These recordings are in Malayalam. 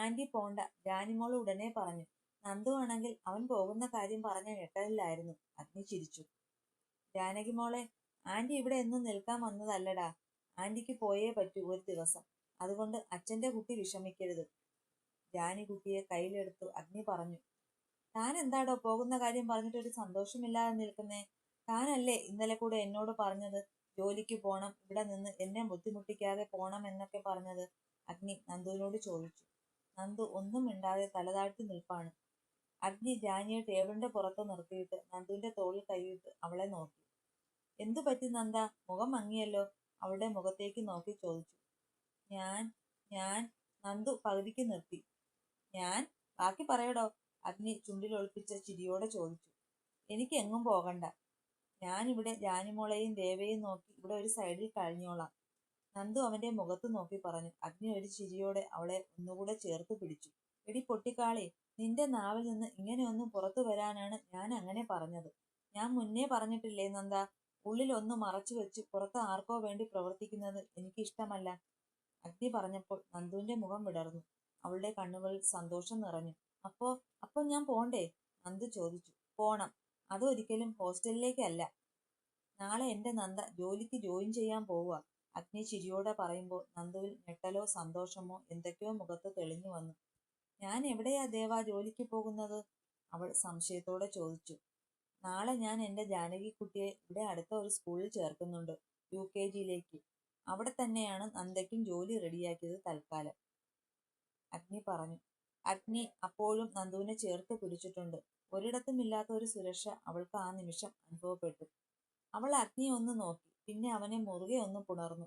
ആന്റി പോണ്ട ജാനിമോൾ ഉടനെ പറഞ്ഞു. നന്ദു ആണെങ്കിൽ അവൻ പോകുന്ന കാര്യം പറഞ്ഞ ഞെട്ടലിലായിരുന്നു. അഗ്നി ചിരിച്ചു. ജാനകി മോളെ ആന്റി ഇവിടെ എന്നും നിൽക്കാൻ വന്നതല്ലടാ. ആന്റിക്ക് പോയേ പറ്റൂ ഒരു ദിവസം. അതുകൊണ്ട് അച്ഛന്റെ കുട്ടി വിഷമിക്കരുത്. ജാനി കുട്ടിയെ കയ്യിലെടുത്തു അഗ്നി പറഞ്ഞു. താൻ എന്താടോ പോകുന്ന കാര്യം പറഞ്ഞിട്ട് ഒരു സന്തോഷമില്ലാതെ നിൽക്കുന്നേ? താനല്ലേ ഇന്നലെ കൂടെ എന്നോട് പറഞ്ഞത്? ജോലിക്ക് പോണം ഇവിടെ നിന്ന് എന്നെ ബുദ്ധിമുട്ടിക്കാതെ പോണം എന്നൊക്കെ പറഞ്ഞത്? അഗ്നി നന്ദുവിനോട് ചോദിച്ചു. നന്ദു ഒന്നും മിണ്ടാതെ തലതാഴ്ത്തി നിൽപ്പാണ്. അഗ്നി ജാനിയെ ടേബിളിന്റെ പുറത്ത് നിർത്തിയിട്ട് നന്ദുവിന്റെ തോളിൽ കൈയിട്ട് അവളെ നോക്കി. എന്തു പറ്റി നന്ദ? മുഖം മങ്ങിയല്ലോ? അവളുടെ മുഖത്തേക്ക് നോക്കി ചോദിച്ചു. ഞാൻ ഞാൻ നന്ദു പകുതിക്ക് നിർത്തി. ഞാൻ? ബാക്കി പറയടോ അഗ്നി ചുണ്ടിലൊളിപ്പിച്ച ചിരിയോടെ ചോദിച്ചു. എനിക്ക് എങ്ങും പോകണ്ട. ഞാനിവിടെ ജാനിമോളെയും ദേവയെയും നോക്കി ഇവിടെ ഒരു സൈഡിൽ കഴിഞ്ഞോളാം. നന്ദു അവന്റെ മുഖത്ത് നോക്കി പറഞ്ഞു. അഗ്നി ഒരു ചിരിയോടെ അവളെ ഒന്നുകൂടെ ചേർത്ത് പിടിച്ചു. എടി പൊട്ടിക്കാളെ നിന്റെ നാവിൽ നിന്ന് ഇങ്ങനെയൊന്നും പുറത്തു വരാനാണ് ഞാൻ അങ്ങനെ പറഞ്ഞത്. ഞാൻ മുന്നേ പറഞ്ഞിട്ടില്ലേ നന്ദ ഉള്ളിൽ ഒന്ന് മറച്ചു വെച്ച് പുറത്ത് ആർക്കോ വേണ്ടി പ്രവർത്തിക്കുന്നത് എനിക്കിഷ്ടമല്ല. അഗ്നി പറഞ്ഞപ്പോൾ നന്ദുവിന്റെ മുഖം വിടർന്നു. അവളുടെ കണ്ണുകളിൽ സന്തോഷം നിറഞ്ഞു. അപ്പോ അപ്പൊ ഞാൻ പോണ്ടേ? നന്ദു ചോദിച്ചു. പോണം. അതൊരിക്കലും ഹോസ്റ്റലിലേക്കല്ല. നാളെ എന്റെ നന്ദ ജോലിക്ക് ജോയിൻ ചെയ്യാൻ പോവുക. അഗ്നി ചിരിയോടെ പറയുമ്പോൾ നന്ദുവിൽ ഞെട്ടലോ സന്തോഷമോ എന്തൊക്കെയോ മുഖത്ത് തെളിഞ്ഞു വന്നു. ഞാൻ എവിടെയാ ദേവ ജോലിക്ക് പോകുന്നത്? അവൾ സംശയത്തോടെ ചോദിച്ചു. നാളെ ഞാൻ എന്റെ ജാനകിക്കുട്ടിയെ ഇവിടെ അടുത്ത ഒരു സ്കൂളിൽ ചേർക്കുന്നുണ്ട് യു കെ ജിയിലേക്ക്. അവിടെ തന്നെയാണ് നന്ദയ്ക്കും ജോലി റെഡിയാക്കിയത് തൽക്കാലം. അഗ്നി പറഞ്ഞു. അഗ്നി അപ്പോഴും നന്ദുവിനെ ചേർത്ത് പിടിച്ചിട്ടുണ്ട്. ഒരിടത്തുമില്ലാത്ത ഒരു സുരക്ഷ അവൾക്ക് ആ നിമിഷം അനുഭവപ്പെട്ടു. അവൾ അഗ്നിയെ ഒന്ന് നോക്കി. പിന്നെ അവനെ മുറുകെ ഒന്ന് പുണർന്നു.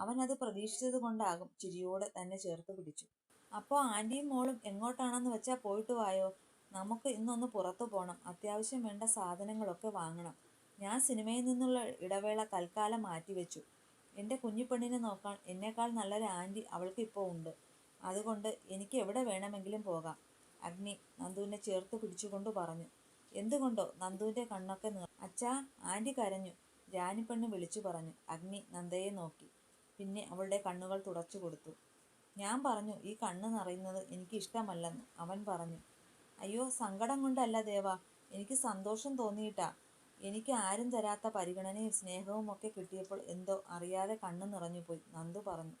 അവൻ അത് പ്രതീക്ഷിച്ചത് കൊണ്ടാകും ചിരിയോടെ തന്നെ ചേർത്ത് പിടിച്ചു. അപ്പോൾ ആന്റിയും മോളും എങ്ങോട്ടാണെന്ന് വെച്ചാൽ പോയിട്ട് വായോ? നമുക്ക് ഇന്നൊന്ന് പുറത്തു പോകണം അത്യാവശ്യം വേണ്ട സാധനങ്ങളൊക്കെ വാങ്ങണം. ഞാൻ സിനിമയിൽ നിന്നുള്ള ഇടവേള തൽക്കാലം മാറ്റിവെച്ചു. എന്റെ കുഞ്ഞിപ്പെണ്ണിനെ നോക്കാൻ എന്നേക്കാൾ നല്ലൊരു ആന്റി അവൾക്ക് ഇപ്പോൾ ഉണ്ട്. അതുകൊണ്ട് എനിക്ക് എവിടെ വേണമെങ്കിലും പോകാം. അഗ്നി നന്ദുവിനെ ചേർത്ത് പിടിച്ചുകൊണ്ട് പറഞ്ഞു. എന്തുകൊണ്ടോ നന്ദുവിന്റെ കണ്ണൊക്കെ നിർ അച്ഛാ ആന്റി കരഞ്ഞു. ജാനിപ്പെണ്ണ് വിളിച്ചു പറഞ്ഞു അഗ്നി നന്ദയെ നോക്കി. പിന്നെ അവളുടെ കണ്ണുകൾ തുടച്ചു കൊടുത്തു. ഞാൻ പറഞ്ഞു ഈ കണ്ണ് നിറയുന്നത് എനിക്ക് ഇഷ്ടമല്ലെന്ന്. അവൻ പറഞ്ഞു അയ്യോ സങ്കടം കൊണ്ടല്ല ദേവ. എനിക്ക് സന്തോഷം തോന്നിയിട്ടാ. എനിക്ക് ആരും തരാത്ത പരിഗണനയും സ്നേഹവും ഒക്കെ കിട്ടിയപ്പോൾ എന്തോ അറിയാതെ കണ്ണ് നിറഞ്ഞുപോയി നന്ദു പറഞ്ഞു.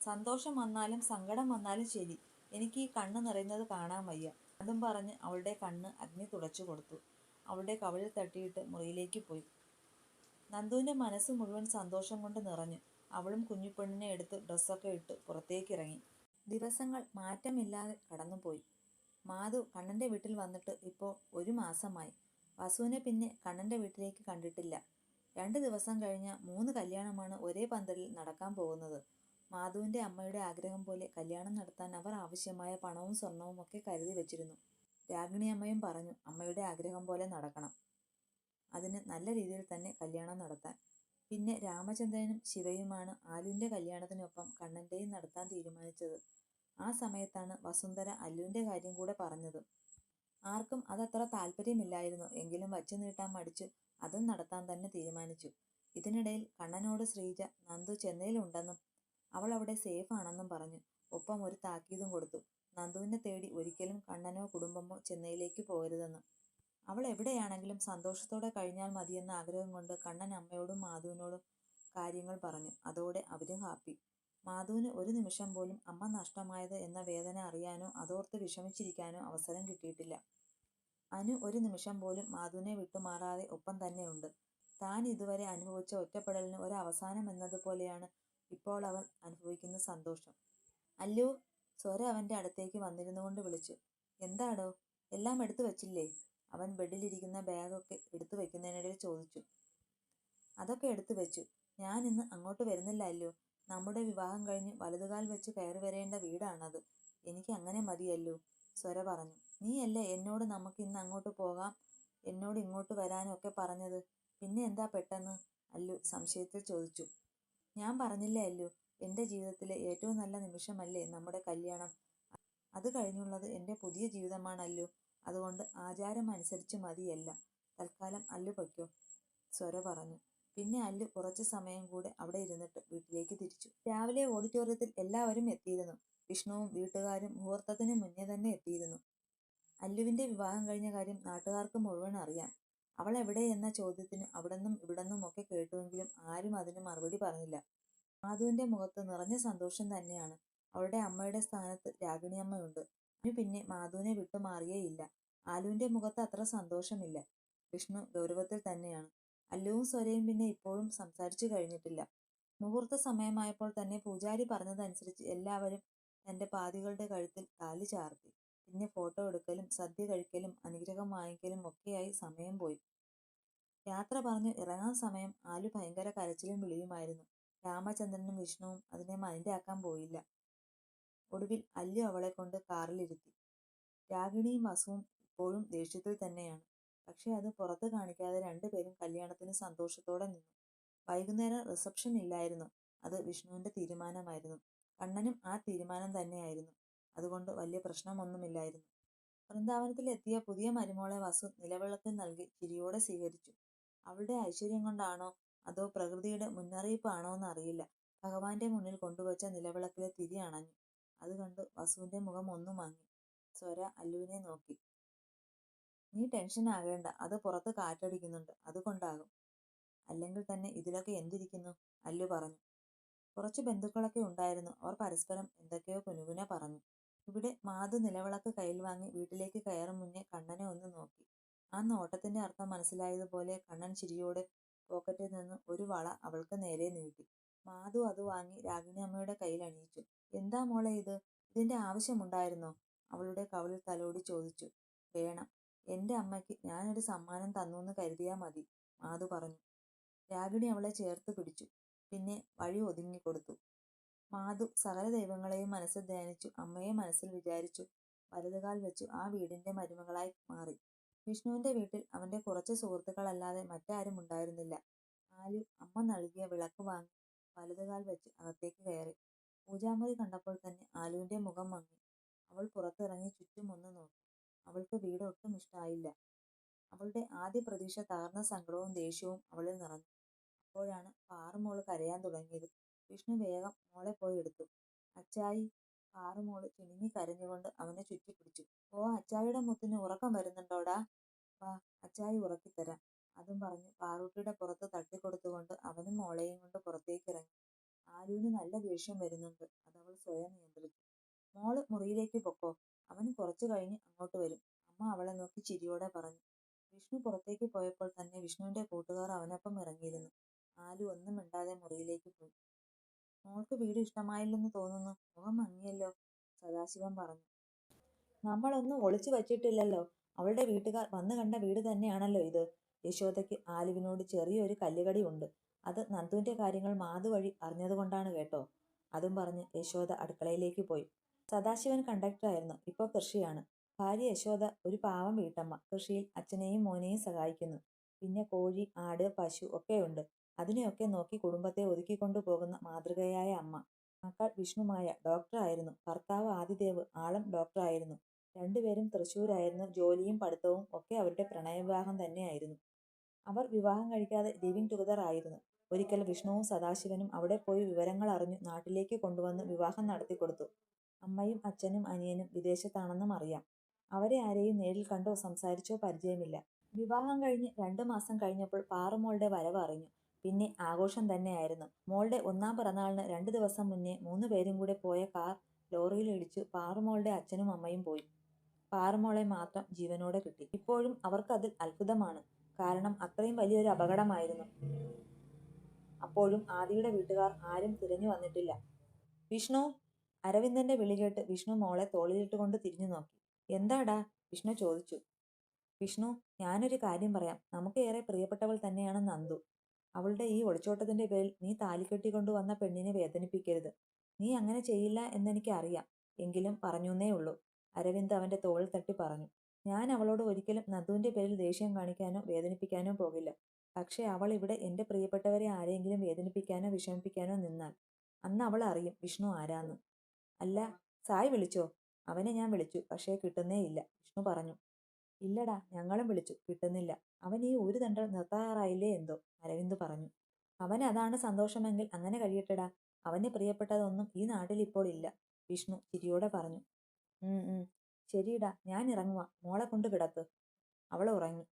സന്തോഷം വന്നാലും സങ്കടം വന്നാലും ശരി. എനിക്ക് ഈ കണ്ണ് നിറയുന്നത് കാണാൻ വയ്യ. അതും പറഞ്ഞ് അവളുടെ കണ്ണ് അഗ്നി തുടച്ചു കൊടുത്തു. അവളുടെ കവിളിൽ തട്ടിയിട്ട് മുറിയിലേക്ക് പോയി. നന്ദുവിന്റെ മനസ്സ് മുഴുവൻ സന്തോഷം കൊണ്ട് നിറഞ്ഞു. അവളും കുഞ്ഞുപെണ്ണിനെ എടുത്ത് ഡ്രസ്സൊക്കെ ഇട്ട് പുറത്തേക്ക് ഇറങ്ങി ദിവസങ്ങൾ മാറ്റമില്ലാതെ കടന്നുപോയി. മാധു കണ്ണന്റെ വീട്ടിൽ വന്നിട്ട് ഇപ്പോൾ ഒരു മാസമായി. വസുവിനെ പിന്നെ കണ്ണന്റെ വീട്ടിലേക്ക് കണ്ടിട്ടില്ല. രണ്ട് ദിവസം കഴിഞ്ഞ മൂന്ന് കല്യാണമാണ് ഒരേ പന്തലിൽ നടക്കാൻ പോകുന്നത്. മാധുവിന്റെ അമ്മയുടെ ആഗ്രഹം പോലെ കല്യാണം നടത്താൻ അവർ ആവശ്യമായ പണവും സ്വർണവും ഒക്കെ കരുതി വെച്ചിരുന്നു. രാഗിണി അമ്മയും പറഞ്ഞു അമ്മയുടെ ആഗ്രഹം പോലെ നടക്കണം. അതിന് നല്ല രീതിയിൽ തന്നെ കല്യാണം നടത്താൻ. പിന്നെ രാമചന്ദ്രനും ശിവയുമാണ് ആലുവിന്റെ കല്യാണത്തിനൊപ്പം കണ്ണന്റെയും നടത്താൻ തീരുമാനിച്ചത്. ആ സമയത്താണ് വസുന്ധര അല്ലുവിന്റെ കാര്യം കൂടെ പറഞ്ഞത്. ആർക്കും അതത്ര താല്പര്യമില്ലായിരുന്നു. എങ്കിലും വച്ചു നീട്ടാൻ മടിച്ച് അതും നടത്താൻ തന്നെ തീരുമാനിച്ചു. ഇതിനിടയിൽ കണ്ണനോട് ശ്രീജ നന്ദു ചെന്നൈയിലുണ്ടെന്നും അവൾ അവിടെ സേഫ് ആണെന്നും പറഞ്ഞു. ഒപ്പം ഒരു താക്കീതും കൊടുത്തു. നന്ദുവിനെ തേടി ഒരിക്കലും കണ്ണനോ കുടുംബമോ ചെന്നൈയിലേക്ക് പോകരുതെന്ന്. അവൾ എവിടെയാണെങ്കിലും സന്തോഷത്തോടെ കഴിഞ്ഞാൽ മതിയെന്ന ആഗ്രഹം കൊണ്ട് കണ്ണൻ അമ്മയോടും മാധുവിനോടും കാര്യങ്ങൾ പറഞ്ഞു. അതോടെ അവരും ഹാപ്പി. മാധുവിന് ഒരു നിമിഷം പോലും അമ്മ നഷ്ടമായത് എന്ന വേദന അറിയാനോ അതോർത്ത് വിഷമിച്ചിരിക്കാനോ അവസരം കിട്ടിയിട്ടില്ല. അനു ഒരു നിമിഷം പോലും മാധുവിനെ വിട്ടുമാറാതെ ഒപ്പം തന്നെയുണ്ട്. താൻ ഇതുവരെ അനുഭവിച്ച ഒറ്റപ്പെടലിന് ഒരു അവസാനം എന്നതുപോലെയാണ് ഇപ്പോൾ അവൾ അനുഭവിക്കുന്ന സന്തോഷം. അല്ലു സ്വര അവന്റെ അടുത്തേക്ക് വന്നിരുന്നുകൊണ്ട് വിളിച്ചു. എന്താടോ? എല്ലാം എടുത്തു വച്ചില്ലേ? അവൻ ബെഡിലിരിക്കുന്ന ബാഗൊക്കെ എടുത്തു വെക്കുന്നതിനിടയിൽ ചോദിച്ചു. അതൊക്കെ എടുത്തു വെച്ചു. ഞാൻ ഇന്ന് അങ്ങോട്ട് വരുന്നില്ല അല്ലോ നമ്മുടെ വിവാഹം കഴിഞ്ഞ് വലതുകാൽ വെച്ച് കയറി വരേണ്ട വീടാണത്. എനിക്ക് അങ്ങനെ മതിയല്ലോ സ്വര പറഞ്ഞു. നീയല്ലേ എന്നോട് നമുക്ക് ഇന്ന് അങ്ങോട്ട് പോകാം? എന്നോട് ഇങ്ങോട്ട് വരാനൊക്കെ പറഞ്ഞത്. പിന്നെ എന്താ പെട്ടെന്ന്? അല്ലു സംശയത്തിൽ ചോദിച്ചു. ഞാൻ പറഞ്ഞില്ലേ അല്ലു എന്റെ ജീവിതത്തിലെ ഏറ്റവും നല്ല നിമിഷമല്ലേ നമ്മുടെ കല്യാണം. അത് കഴിഞ്ഞുള്ളത് എന്റെ പുതിയ ജീവിതമാണല്ലോ അതുകൊണ്ട് ആചാരം അനുസരിച്ച് മതിയല്ല. തൽക്കാലം അല്ലു പൊയ്ക്കോ സ്വര പറഞ്ഞു. പിന്നെ അല്ലു കുറച്ചു സമയം കൂടെ അവിടെ ഇരുന്നിട്ട് വീട്ടിലേക്ക് തിരിച്ചു. രാവിലെ ഓഡിറ്റോറിയത്തിൽ എല്ലാവരും എത്തിയിരുന്നു. വിഷ്ണുവും വീട്ടുകാരും മുഹൂർത്തത്തിന് മുന്നേ തന്നെ എത്തിയിരുന്നു. അല്ലുവിന്റെ വിവാഹം കഴിഞ്ഞ കാര്യം നാട്ടുകാർക്ക് മുഴുവൻ അറിയാം. അവൾ എവിടെ എന്ന ചോദ്യത്തിന് അവിടെന്നും ഇവിടെന്നും ഒക്കെ കേട്ടുവെങ്കിലും ആരും അതിന് മറുപടി പറഞ്ഞില്ല. മാധുവിന്റെ മുഖത്ത് നിറഞ്ഞ സന്തോഷം തന്നെയാണ്. അവളുടെ അമ്മയുടെ സ്ഥാനത്ത് രാഗിണിയമ്മയുണ്ട്. അതിനു പിന്നെ മാധുവിനെ വിട്ടുമാറിയേയില്ല ആലുവിന്റെ മുഖത്ത് അത്ര സന്തോഷമില്ല. വിഷ്ണു ഗൗരവത്തിൽ തന്നെയാണ്. അല്ലുവും സ്വരയും പിന്നെ ഇപ്പോഴും സംസാരിച്ചു കഴിഞ്ഞിട്ടില്ല. മുഹൂർത്ത സമയമായപ്പോൾ തന്നെ പൂജാരി പറഞ്ഞതനുസരിച്ച് എല്ലാവരും തന്റെ പാതികളുടെ കഴുത്തിൽ താലി ചാർത്തി. പിന്നെ ഫോട്ടോ എടുക്കലും സദ്യ കഴിക്കലും അനുഗ്രഹം വാങ്ങിക്കലും ഒക്കെയായി സമയം പോയി. യാത്ര പറഞ്ഞു ഇറങ്ങാൻ സമയം ആലു ഭയങ്കര കരച്ചിലും വിളിയുമായിരുന്നു. രാമചന്ദ്രനും വിഷ്ണുവും അതിനെ മൈൻഡാക്കാൻ പോയില്ല. ഒടുവിൽ അല്ലു അവളെ കൊണ്ട് കാറിലിരുത്തി. രാഗിണിയും വസുവും ഇപ്പോഴും ദേഷ്യത്തിൽ തന്നെയാണ്. പക്ഷേ അത് പുറത്ത് കാണിക്കാതെ രണ്ടുപേരും കല്യാണത്തിന് സന്തോഷത്തോടെ നിന്നു. വൈകുന്നേരം റിസപ്ഷൻ ഇല്ലായിരുന്നു. അത് വിഷ്ണുവിന്റെ തീരുമാനമായിരുന്നു. കണ്ണനും ആ തീരുമാനം തന്നെയായിരുന്നു. അതുകൊണ്ട് വലിയ പ്രശ്നമൊന്നുമില്ലായിരുന്നു. വൃന്ദാവനത്തിലെത്തിയ പുതിയ മരുമോളെ വസു നിലവിളക്ക് നൽകി ചിരിയോടെ സ്വീകരിച്ചു. അവളുടെ ഐശ്വര്യം കൊണ്ടാണോ അതോ പ്രകൃതിയുടെ മുന്നറിയിപ്പാണോ എന്നറിയില്ല. ഭഗവാന്റെ മുന്നിൽ കൊണ്ടുവച്ച നിലവിളക്കിലെ തിരി അണഞ്ഞു. അത് കണ്ട് വസുവിന്റെ മുഖം ഒന്നു മങ്ങി. സ്വര അല്ലുവിനെ നോക്കി. നീ ടെൻഷൻ ആകേണ്ട. അത് പുറത്ത് കാറ്റടിക്കുന്നുണ്ട്. അതുകൊണ്ടാകും അല്ലെങ്കിൽ തന്നെ ഇതിലൊക്കെ എന്തിരിക്കുന്നു? അല്ലു പറഞ്ഞു. കുറച്ച് ബന്ധുക്കളൊക്കെ ഉണ്ടായിരുന്നു. അവർ പരസ്പരം എന്തൊക്കെയോ കുനുകുന പറഞ്ഞു. ഇവിടെ മാധു നിലവിളക്ക് കയ്യിൽ വാങ്ങി വീട്ടിലേക്ക് കയറും മുന്നേ കണ്ണനെ ഒന്ന് നോക്കി. ആ നോട്ടത്തിന്റെ അർത്ഥം മനസ്സിലായതുപോലെ കണ്ണൻ ചിരിയോടെ പോക്കറ്റിൽ നിന്ന് ഒരു വള അവൾക്ക് നേരെ നീട്ടി. മാധു അത് വാങ്ങി രാഗിണി അമ്മയുടെ കയ്യിൽ അണിയിച്ചു. എന്താ മോളെ ഇത്? ഇതിന്റെ ആവശ്യമുണ്ടായിരുന്നോ? അവളുടെ കവളിൽ തലോടി ചോദിച്ചു. വേണം. എന്റെ അമ്മയ്ക്ക് ഞാനൊരു സമ്മാനം തന്നു എന്ന് കരുതിയാ മതി മാധു പറഞ്ഞു. രാഗിണി അവളെ ചേർത്ത് പിടിച്ചു. പിന്നെ വഴി ഒതുങ്ങിക്കൊടുത്തു മാധു സകല ദൈവങ്ങളെയും മനസ്സിൽ ധ്യാനിച്ചു. അമ്മയെ മനസ്സിൽ വിചാരിച്ചു. വലതുകാൽ വെച്ചു ആ വീടിന്റെ മരുമകളായി മാറി. വിഷ്ണുവിന്റെ വീട്ടിൽ അവന്റെ കുറച്ച് സുഹൃത്തുക്കളല്ലാതെ മറ്റാരും ഉണ്ടായിരുന്നില്ല. ആലു അമ്മ നൽകിയ വിളക്ക് വാങ്ങി വലതുകാൽ വെച്ച് അകത്തേക്ക് കയറി. പൂജാമുറി കണ്ടപ്പോൾ തന്നെ ആലുവിന്റെ മുഖം മങ്ങി. അവൾ പുറത്തിറങ്ങി ചുറ്റും ഒന്ന് നോക്കി. അവൾക്ക് വീട് ഒട്ടും ഇഷ്ടായില്ല. അവളുടെ ആദ്യ പ്രതീക്ഷ തകർന്ന സങ്കടവും ദേഷ്യവും അവളിൽ നിറഞ്ഞു. അപ്പോഴാണ് പാറുമോൾ കരയാൻ തുടങ്ങിയത്. വിഷ്ണു വേഗം മോളെ പോയി എടുത്തു. അച്ചായി പാറുമോൾ ചിണുങ്ങി കരഞ്ഞുകൊണ്ട് അവനെ ചുറ്റിപ്പിടിച്ചു. ഓ അച്ചായിയുടെ മുത്തിന് ഉറക്കം വരുന്നുണ്ടോടാ? വാ അച്ചായി ഉറക്കിത്തരാം. അതും പറഞ്ഞ് പാറൂട്ടിയുടെ പുറത്ത് തട്ടിക്കൊടുത്തുകൊണ്ട് അവനും മോളെയും കൊണ്ട് പുറത്തേക്ക് ദേഷ്യം വരുന്നുണ്ട്. അതവൾ സ്വയം നിയന്ത്രിച്ചു മോൾ മുറിയിലേക്ക് പൊക്കോ. അവൻ കുറച്ചു കഴിഞ്ഞ് അങ്ങോട്ട് വരും. അമ്മ അവളെ നോക്കി ചിരിയോടെ പറഞ്ഞു. വിഷ്ണു പുറത്തേക്ക് പോയപ്പോൾ തന്നെ വിഷ്ണുവിന്റെ കൂട്ടുകാർ അവനൊപ്പം ഇറങ്ങിയിരുന്നു. ആലു ഒന്നും മിണ്ടാതെ മുറിയിലേക്ക് പോയി. മോൾക്ക് വീട് ഇഷ്ടമായില്ലെന്ന് തോന്നുന്നു. മുഖം മങ്ങിയല്ലോ സദാശിവൻ പറഞ്ഞു. നമ്മളൊന്നും ഒളിച്ചു വച്ചിട്ടില്ലല്ലോ. അവളുടെ വീട്ടുകാർ വന്നു കണ്ട വീട് തന്നെയാണല്ലോ ഇത്. യശോദയ്ക്ക് ആലുവിനോട് ചെറിയൊരു കല്ലുകടി ഉണ്ട്. അത് നന്ദുവിന്റെ കാര്യങ്ങൾ മാതു വഴി അറിഞ്ഞതുകൊണ്ടാണ് കേട്ടോ. അതും പറഞ്ഞ് യശോദ അടുക്കളയിലേക്ക് പോയി. സദാശിവൻ കണ്ടക്ടറായിരുന്നു ഇപ്പോൾ കൃഷിയാണ്. ഭാര്യ യശോദ ഒരു പാവം വീട്ടമ്മ. കൃഷിയിൽ അച്ഛനെയും മോനെയും സഹായിക്കുന്നു. പിന്നെ കോഴി ആട് പശു ഒക്കെയുണ്ട്. അതിനെയൊക്കെ നോക്കി കുടുംബത്തെ ഒതുക്കിക്കൊണ്ടു പോകുന്ന മാതൃകയായ അമ്മ. മക്കൾ വിഷ്ണുമായ ഡോക്ടറായിരുന്നു ഭർത്താവ് ആദിദേവ് ആളും ഡോക്ടറായിരുന്നു രണ്ടുപേരും തൃശ്ശൂരായിരുന്നു. ജോലിയും പഠിത്തവും ഒക്കെ അവരുടെ പ്രണയവിവാഹം തന്നെയായിരുന്നു. അവർ വിവാഹം കഴിക്കാതെ ലിവിംഗ് ടുഗദർ ആയിരുന്നു. ഒരിക്കൽ വിഷ്ണുവും സദാശിവനും അവിടെ പോയി വിവരങ്ങൾ അറിഞ്ഞു നാട്ടിലേക്ക് കൊണ്ടുവന്ന് വിവാഹം നടത്തി കൊടുത്തു. അമ്മയും അച്ഛനും അനിയനും വിദേശത്താണെന്നും അറിയാം. അവരെ ആരെയും നേരിൽ കണ്ടോ സംസാരിച്ചോ പരിചയമില്ല. വിവാഹം കഴിഞ്ഞ് രണ്ടു മാസം കഴിഞ്ഞപ്പോൾ പാറുമോളുടെ വരവ് അറിഞ്ഞു. പിന്നെ ആഘോഷം തന്നെയായിരുന്നു. മോളുടെ ഒന്നാം പിറന്നാളിന് രണ്ടു ദിവസം മുന്നേ മൂന്ന് പേരും കൂടെ പോയ കാർ ലോറിയിൽ ഇടിച്ചു പാറുമോളുടെ അച്ഛനും അമ്മയും പോയി. പാറുമോളെ മാത്രം ജീവനോടെ കിട്ടി. ഇപ്പോഴും അവർക്കതിൽ അത്ഭുതമാണ്. കാരണം അത്രയും വലിയൊരു അപകടമായിരുന്നു. അപ്പോഴും ആദിയുടെ വീട്ടുകാർ ആരും തിരഞ്ഞു വന്നിട്ടില്ല. വിഷ്ണു അരവിന്ദന്റെ വിളി കേട്ട് വിഷ്ണു മോളെ തോളിലിട്ടുകൊണ്ട് തിരിഞ്ഞു നോക്കി. എന്താടാ? വിഷ്ണു ചോദിച്ചു. വിഷ്ണു ഞാനൊരു കാര്യം പറയാം. നമുക്ക് ഏറെ പ്രിയപ്പെട്ടവൾ തന്നെയാണ് നന്ദു. അവളുടെ ഈ ഒളിച്ചോട്ടത്തിന്റെ പേരിൽ നീ താലിക്കെട്ടിക്കൊണ്ടു വന്ന പെണ്ണിനെ വേദനിപ്പിക്കരുത്. നീ അങ്ങനെ ചെയ്യില്ല എന്നെനിക്ക് അറിയാം. എങ്കിലും പറഞ്ഞുന്നേ ഉള്ളൂ. അരവിന്ദ് അവന്റെ തോളിൽ തട്ടി പറഞ്ഞു. ഞാൻ അവളോട് ഒരിക്കലും നന്ദുവിന്റെ പേരിൽ ദേഷ്യം കാണിക്കാനോ വേദനിപ്പിക്കാനോ പോകില്ല. പക്ഷെ അവൾ ഇവിടെ എന്റെ പ്രിയപ്പെട്ടവരെ ആരെങ്കിലും വേദനിപ്പിക്കാനോ വിഷമിപ്പിക്കാനോ നിന്നാൽ അന്ന് അവൾ അറിയും വിഷ്ണു ആരാന്ന്. അല്ല സായ് വിളിച്ചോ? അവനെ ഞാൻ വിളിച്ചു പക്ഷേ കിട്ടുന്നേ ഇല്ല വിഷ്ണു പറഞ്ഞു. ഇല്ലടാ ഞങ്ങളും വിളിച്ചു കിട്ടുന്നില്ല. അവൻ ഈ ഒരു തണ്ട നിർത്താറായില്ലേ എന്തോ അരവിന്ദ് പറഞ്ഞു. അവൻ അതാണ് സന്തോഷമെങ്കിൽ അങ്ങനെ കഴിയട്ടെടാ. അവന് പ്രിയപ്പെട്ടതൊന്നും ഈ നാട്ടിൽ ഇപ്പോൾ ഇല്ല വിഷ്ണു ചിരിയോടെ പറഞ്ഞു. ശരിയിടാ ഞാൻ ഇറങ്ങുവാ. മോളെ കൊണ്ട് കിടക്ക്. അവൾ ഉറങ്ങി.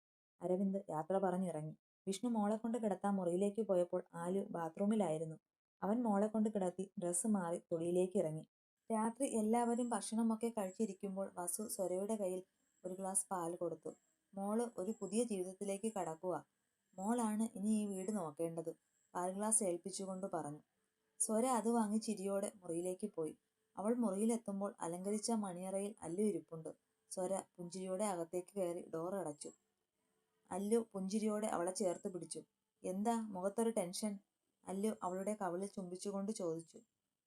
അരവിന്ദ് യാത്ര പറഞ്ഞിറങ്ങി. വിഷ്ണു മോളെ കൊണ്ട് കിടത്താൻ മുറിയിലേക്ക് പോയപ്പോൾ ആലു ബാത്റൂമിലായിരുന്നു. അവൻ മോളെ കൊണ്ട് കിടത്തി ഡ്രസ്സ് മാറി തൊടിയിലേക്ക് ഇറങ്ങി. രാത്രി എല്ലാവരും ഭക്ഷണമൊക്കെ കഴിച്ചിരിക്കുമ്പോൾ വസു സ്വരയുടെ കയ്യിൽ ഒരു ഗ്ലാസ് പാൽ കൊടുത്തു. മോൾ ഒരു പുതിയ ജീവിതത്തിലേക്ക് കടക്കുക മോളാണ് ഇനി ഈ വീട് നോക്കേണ്ടത്. പാൽ ഗ്ലാസ് ഏൽപ്പിച്ചുകൊണ്ട് പറഞ്ഞു. സ്വര അത് വാങ്ങി ചിരിയോടെ മുറിയിലേക്ക് പോയി. അവൾ മുറിയിലെത്തുമ്പോൾ അലങ്കരിച്ച മണിയറയിൽ അല്ലു ഇരിപ്പുണ്ട്. സ്വര പുഞ്ചിരിയോടെ അകത്തേക്ക് കയറി ഡോർ അടച്ചു. അല്ലു പുഞ്ചിരിയോടെ അവളെ ചേർത്ത് പിടിച്ചു. എന്താ മുഖത്തൊരു ടെൻഷൻ? അല്ലു അവളുടെ കവിളിൽ ചുംബിച്ചുകൊണ്ട് ചോദിച്ചു.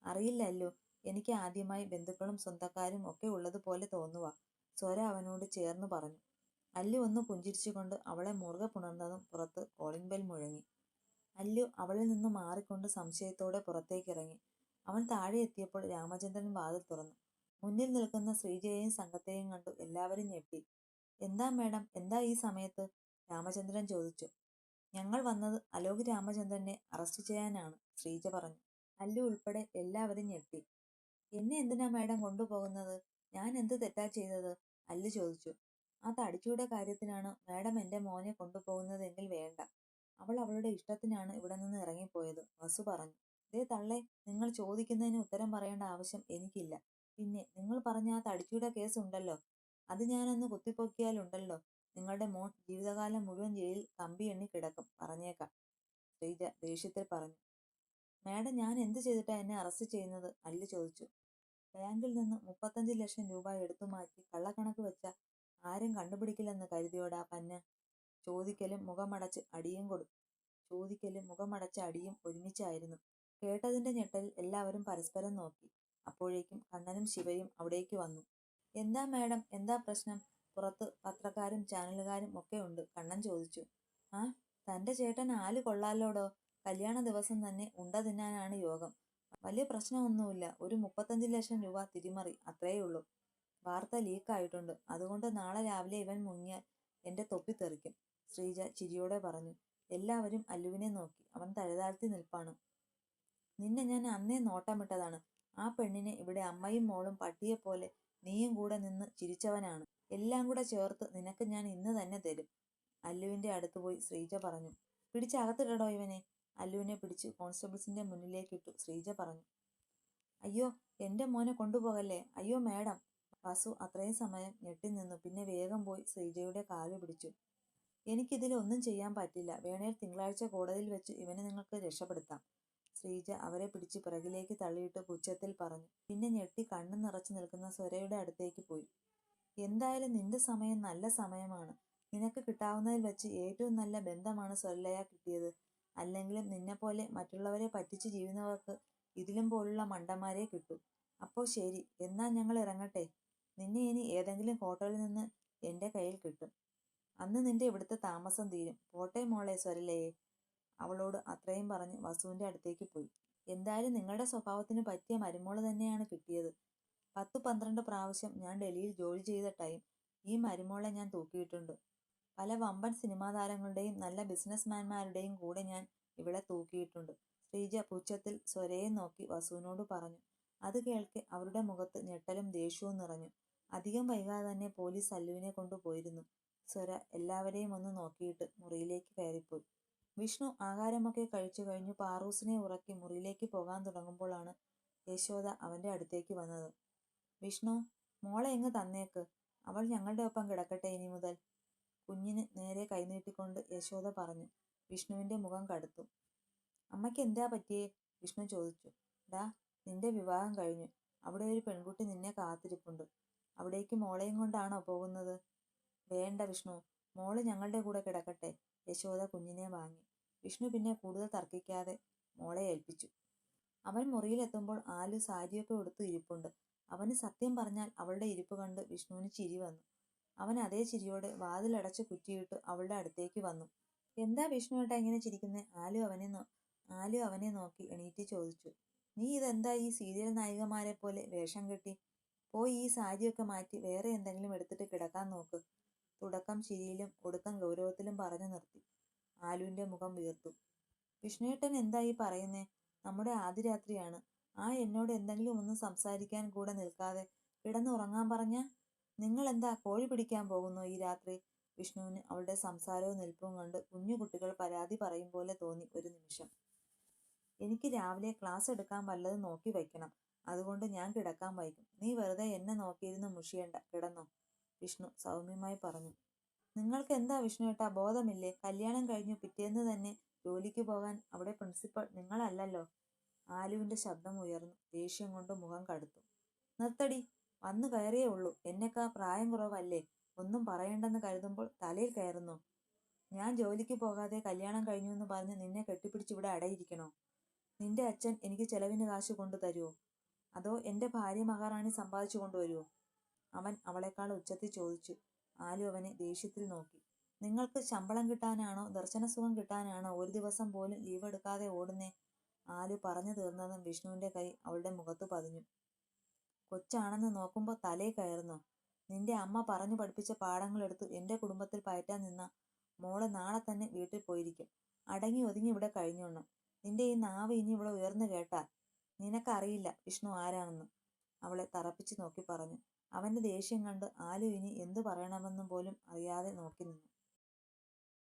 അറിയില്ല അല്ലു എനിക്ക് ആദ്യമായി ബന്ധുക്കളും സ്വന്തക്കാരും ഒക്കെ ഉള്ളതുപോലെ തോന്നുക സ്വര അവനോട് ചേർന്ന് പറഞ്ഞു. അല്ലു ഒന്ന് പുഞ്ചിരിച്ചുകൊണ്ട് അവളെ മുറുകെ പുണർന്നതും പുറത്ത് കോളിംഗ് ബെൽ മുഴങ്ങി. അല്ലു അവളിൽ നിന്ന് മാറിക്കൊണ്ട് സംശയത്തോടെ പുറത്തേക്കിറങ്ങി. അവൻ താഴെ എത്തിയപ്പോൾ രാമചന്ദ്രൻ വാതിൽ തുറന്നു. മുന്നിൽ നിൽക്കുന്ന ശ്രീജയെയും സംഘത്തെയും കണ്ടു എല്ലാവരും ഞെട്ടി. എന്താ മേഡം എന്താ ഈ സമയത്ത്? രാമചന്ദ്രൻ ചോദിച്ചു. ഞങ്ങൾ വന്നത് അലോക് രാമചന്ദ്രനെ അറസ്റ്റ് ചെയ്യാനാണ് ശ്രീജ പറഞ്ഞു. അല്ലു ഉൾപ്പെടെ എല്ലാവരും ഞെട്ടി. എന്നെ എന്തിനാ മേഡം കൊണ്ടുപോകുന്നത്? ഞാൻ എന്ത് തെറ്റാ ചെയ്തത്? അല്ലു ചോദിച്ചു. ആ തടിച്ചൂടെ കാര്യത്തിനാണ് മേഡം എന്റെ മോനെ കൊണ്ടുപോകുന്നത് കൊണ്ടുപോകുന്നതെങ്കിൽ വേണ്ട. അവൾ അവളുടെ ഇഷ്ടത്തിനാണ് ഇവിടെ നിന്ന് ഇറങ്ങിപ്പോയത് വസു പറഞ്ഞു. ദേ തള്ളെ നിങ്ങൾ ചോദിക്കുന്നതിന് ഉത്തരം പറയേണ്ട ആവശ്യം എനിക്കില്ല. പിന്നെ നിങ്ങൾ പറഞ്ഞ ആ തടിച്ചൂടെ കേസ് ഉണ്ടല്ലോ അത് ഞാനൊന്ന് കുത്തിപ്പൊക്കിയാലുണ്ടല്ലോ. നിങ്ങളുടെ മോൻ ജീവിതകാലം മുഴുവൻ ജയിലിൽ കമ്പി എണ്ണി കിടക്കും പറഞ്ഞേക്കാം. ശ്രീജ ദേഷ്യത്തിൽ പറഞ്ഞു. മാഡം ഞാൻ എന്ത് ചെയ്തിട്ടാ എന്നെ അറസ്റ്റ് ചെയ്യുന്നത്? അല്ലു ചോദിച്ചു. ബാങ്കിൽ നിന്ന് മുപ്പത്തഞ്ച് ലക്ഷം രൂപ എടുത്തു മാറ്റി കള്ളക്കണക്ക് വെച്ച ആരും കണ്ടുപിടിക്കില്ലെന്ന് കരുതിയോടാ പന്ന. ചോദിക്കലും മുഖമടച്ച് അടിയും കൊടുത്തു ചോദിക്കലും മുഖമടച്ച് അടിയും ഒരുമിച്ചായിരുന്നു. കേട്ടതിന്റെ ഞെട്ടലിൽ എല്ലാവരും പരസ്പരം നോക്കി. അപ്പോഴേക്കും കണ്ണനും ശിവയും അവിടേക്ക് വന്നു. എന്താ മാഡം? എന്താ പ്രശ്നം? പുറത്ത് പത്രക്കാരും ചാനലുകാരും ഒക്കെ ഉണ്ട്. കണ്ണൻ ചോദിച്ചു. ആ തന്റെ ചേട്ടൻ ആൽ കൊള്ളാലോടോ? കല്യാണ ദിവസം തന്നെ ഉണ്ട തിന്നാനാണ് യോഗം. വലിയ പ്രശ്നമൊന്നുമില്ല. ഒരു മുപ്പത്തഞ്ച് ലക്ഷം രൂപ തിരിമറി. അത്രയേ ഉള്ളൂ. വാർത്ത ലീക്കായിട്ടുണ്ട്. അതുകൊണ്ട് നാളെ രാവിലെ ഇവൻ മുങ്ങിയാൽ എന്റെ തൊപ്പി തെറിക്കും. ശ്രീജ ചിരിയോടെ പറഞ്ഞു. എല്ലാവരും അല്ലുവിനെ നോക്കി. അവൻ തഴുതാഴ്ത്തി നിൽപ്പാണ്. നിന്നെ ഞാൻ അന്നേ നോട്ടമിട്ടതാണ്. ആ പെണ്ണിനെ ഇവിടെ അമ്മയും മോളും പട്ടിയെപ്പോലെ നീയും കൂടെ നിന്ന് ചിരിച്ചവനാണ്. എല്ലാം കൂടെ ചേർത്ത് നിനക്ക് ഞാൻ ഇന്ന് തന്നെ തരും. അല്ലുവിന്റെ അടുത്ത് പോയി ശ്രീജ പറഞ്ഞു. പിടിച്ചകത്തിടടോ ഇവനെ. അല്ലുവിനെ പിടിച്ച് കോൺസ്റ്റബിൾസിന്റെ മുന്നിലേക്കിട്ടു ശ്രീജ പറഞ്ഞു. അയ്യോ എന്റെ മോനെ കൊണ്ടുപോകല്ലേ? അയ്യോ മേഡം. വാസു അത്രയും സമയം ഞെട്ടി നിന്നു. പിന്നെ വേഗം പോയി ശ്രീജയുടെ കാൽ പിടിച്ചു. എനിക്കിതിൽ ഒന്നും ചെയ്യാൻ പറ്റില്ല. വേണേൽ തിങ്കളാഴ്ച കോടതിയിൽ വെച്ച് ഇവനെ നിങ്ങൾക്ക് രക്ഷപ്പെടുത്താം. ശ്രീജ അവരെ പിടിച്ച് പിറകിലേക്ക് തള്ളിയിട്ട് പുച്ഛത്തിൽ പറഞ്ഞു. പിന്നെ ഞെട്ടി കണ്ണു നിറച്ചു നിൽക്കുന്ന സ്വരയുടെ അടുത്തേക്ക് പോയി. എന്തായാലും നിന്റെ സമയം നല്ല സമയമാണ്. നിനക്ക് കിട്ടാവുന്നതിൽ വെച്ച് ഏറ്റവും നല്ല ബന്ധമാണ് സൊല്ലയ കിട്ടിയത്. അല്ലെങ്കിലും നിന്നെപ്പോലെ മറ്റുള്ളവരെ പറ്റിച്ച് ജീവിക്കുന്നവർക്ക് ഇതിലും പോലുള്ള മണ്ടന്മാരെ കിട്ടും. അപ്പോൾ ശരി എന്നാ ഞങ്ങൾ ഇറങ്ങട്ടെ. നിന്നെ ഇനി ഏതെങ്കിലും ഹോട്ടലിൽ നിന്ന് എന്റെ കയ്യിൽ കിട്ടും. അന്ന് നിന്റെ ഇവിടുത്തെ താമസം തീരും. പോട്ടെ മോളെ സ്വരലയെ അവളോട് അത്രയും പറഞ്ഞ് വസുവിന്റെ അടുത്തേക്ക് പോയി. എന്തായാലും നിങ്ങളുടെ സ്വഭാവത്തിന് പറ്റിയ മരുമോൾ തന്നെയാണ് കിട്ടിയത്. പത്ത് പന്ത്രണ്ട് പ്രാവശ്യം ഞാൻ ഡൽഹിയിൽ ജോലി ചെയ്ത ടൈം ഈ മരുമോളെ ഞാൻ തൂക്കിയിട്ടുണ്ട്. പല വമ്പൻ സിനിമാ താരങ്ങളുടെയും നല്ല ബിസിനസ്മാൻമാരുടെയും കൂടെ ഞാൻ ഇവിടെ തൂക്കിയിട്ടുണ്ട്. ശ്രീജ പുച്ഛത്തിൽ സ്വരയെ നോക്കി വസുവിനോട് പറഞ്ഞു. അത് കേൾക്കെ അവരുടെ മുഖത്ത് ഞെട്ടലും ദേഷ്യവും നിറഞ്ഞു. അധികം വൈകാതെ തന്നെ പോലീസ് അല്ലുവിനെ കൊണ്ടുപോയിരുന്നു. സ്വര എല്ലാവരെയും ഒന്ന് നോക്കിയിട്ട് മുറിയിലേക്ക് കയറിപ്പോയി. വിഷ്ണു ആഹാരമൊക്കെ കഴിച്ചു കഴിഞ്ഞു പാറൂസിനെ ഉറക്കി മുറിയിലേക്ക് പോകാൻ തുടങ്ങുമ്പോഴാണ് യശോദ അവന്റെ അടുത്തേക്ക് വന്നത്. വിഷ്ണു മോളെ എങ്ങ് തന്നേക്ക്. അവൾ ഞങ്ങളുടെ ഒപ്പം കിടക്കട്ടെ ഇനി മുതൽ. കുഞ്ഞിന് നേരെ കൈനീട്ടിക്കൊണ്ട് യശോദ പറഞ്ഞു. വിഷ്ണുവിന്റെ മുഖം കടുത്തു. അമ്മയ്ക്ക് എന്താ പറ്റിയേ? വിഷ്ണു ചോദിച്ചു. ഡാ നിന്റെ വിവാഹം കഴിഞ്ഞു. അവിടെ ഒരു പെൺകുട്ടി നിന്നെ കാത്തിരിപ്പുണ്ട്. അവിടേക്ക് മോളെയും കൊണ്ടാണോ പോകുന്നത്? വേണ്ട വിഷ്ണു. മോൾ ഞങ്ങളുടെ കൂടെ കിടക്കട്ടെ. യശോദ കുഞ്ഞിനെ വാങ്ങി. വിഷ്ണു പിന്നെ കൂടുതൽ തർക്കിക്കാതെ മോളെ ഏൽപ്പിച്ചു. അവൻ മുറിയിലെത്തുമ്പോൾ ആലു സാരിയൊക്കെ ഉടുത്ത് ഇരിപ്പുണ്ട്. അവന് സത്യം പറഞ്ഞാൽ അവളുടെ ഇരിപ്പ് കണ്ട് വിഷ്ണുവിന് ചിരി വന്നു. അവൻ അതേ ചിരിയോടെ വാതിലടച്ച് കുറ്റിയിട്ട് അവളുടെ അടുത്തേക്ക് വന്നു. എന്താ വിഷ്ണു ഏട്ടാ ഇങ്ങനെ ചിരിക്കുന്നത് ആലു അവനെ ആലു അവനെ നോക്കി എണീറ്റ് ചോദിച്ചു. നീ ഇതെന്താ ഈ സീരിയൽ നായികമാരെ പോലെ വേഷം കെട്ടി? പോയി ഈ സാരിയൊക്കെ മാറ്റി വേറെ എന്തെങ്കിലും എടുത്തിട്ട് കിടക്കാൻ നോക്ക്. തുടക്കം ചിരിയിലും ഒടുക്കം ഗൗരവത്തിലും പറഞ്ഞു നിർത്തി. ആലുവിന്റെ മുഖം വീർത്തു വിഷ്ണുവേട്ടൻ എന്താ ഈ പറയുന്നേ? നമ്മുടെ ആദ്യ രാത്രിയാണ്. ആ എന്നോട് എന്തെങ്കിലും ഒന്ന് സംസാരിക്കാൻ കൂടെ നിൽക്കാതെ കിടന്നുറങ്ങാൻ പറഞ്ഞ നിങ്ങൾ എന്താ കോഴി പിടിക്കാൻ പോകുന്നു ഈ രാത്രി? വിഷ്ണുവിന് അവളുടെ സംസാരവും നിൽപ്പും കണ്ട് കുഞ്ഞു കുട്ടികൾ പരാതി പറയും പോലെ തോന്നി ഒരു നിമിഷം. എനിക്ക് രാവിലെ ക്ലാസ് എടുക്കാൻ വല്ലതും നോക്കി വയ്ക്കണം. അതുകൊണ്ട് ഞാൻ കിടക്കാൻ വൈകും നീ വെറുതെ എന്നെ നോക്കിയിരുന്ന് മുഷിയണ്ട. കിടന്നോ? വിഷ്ണു സൗമ്യമായി പറഞ്ഞു. നിങ്ങൾക്ക് എന്താ വിഷ്ണു ഏട്ടാ ബോധമില്ലേ? കല്യാണം കഴിഞ്ഞു പിറ്റേന്ന് തന്നെ ജോലിക്ക് പോകാൻ അവിടെ പ്രിൻസിപ്പൾ നിങ്ങളല്ലല്ലോ? ആലുവിന്റെ ശബ്ദം ഉയർന്നു. ദേഷ്യം കൊണ്ട് മുഖം കടുത്തു. നിർത്തടി വന്നു കയറിയേ ഉള്ളൂ. എന്നെക്കാ പ്രായം കുറവല്ലേ? ഒന്നും പറയണ്ടെന്ന് കരുതുമ്പോൾ തലയിൽ കയറുന്നു. ഞാൻ ജോലിക്ക് പോകാതെ കല്യാണം കഴിഞ്ഞു എന്ന് പറഞ്ഞ് നിന്നെ കെട്ടിപ്പിടിച്ച് ഇവിടെ അടയിരിക്കണോ? നിന്റെ അച്ഛൻ എനിക്ക് ചെലവിന് കാശ് കൊണ്ടു തരുമോ അതോ എന്റെ ഭാര്യ മഹാറാണി സമ്പാദിച്ചു കൊണ്ടുവരുമോ അവൻ അവളെക്കാൾ ഉച്ചത്തിൽ ചോദിച്ചു. ആലു അവനെ ദേഷ്യത്തിൽ നോക്കി. നിങ്ങൾക്ക് ശമ്പളം കിട്ടാനാണോ ദർശനസുഖം കിട്ടാനാണോ ഒരു ദിവസം പോലും ലീവ് എടുക്കാതെ ഓടുന്നേ? ആലു പറഞ്ഞു തീർന്നതും വിഷ്ണുവിന്റെ കൈ അവളുടെ മുഖത്ത് പതിഞ്ഞു. കൊച്ചാണെന്ന് നോക്കുമ്പോൾ തലേ കയറുന്നു. നിന്റെ അമ്മ പറഞ്ഞു പഠിപ്പിച്ച പാഠങ്ങളെടുത്ത് എന്റെ കുടുംബത്തിൽ പയറ്റാൻ നിന്ന മോൾ നാളെ തന്നെ വീട്ടിൽ പോയിരിക്കും. അടങ്ങി ഒതുങ്ങി ഇവിടെ കഴിഞ്ഞോണം. നിന്റെ ഈ നാവ് ഇനി ഇവിടെ ഉയർന്നു കേട്ടാൽ നിനക്കറിയില്ല വിഷ്ണു ആരാണെന്ന്. അവളെ തറപ്പിച്ചു നോക്കി പറഞ്ഞു. അവന്റെ ദേഷ്യം കണ്ട് ആലു ഇനി എന്തു പറയണമെന്നും പോലും അറിയാതെ നോക്കി നിന്നു.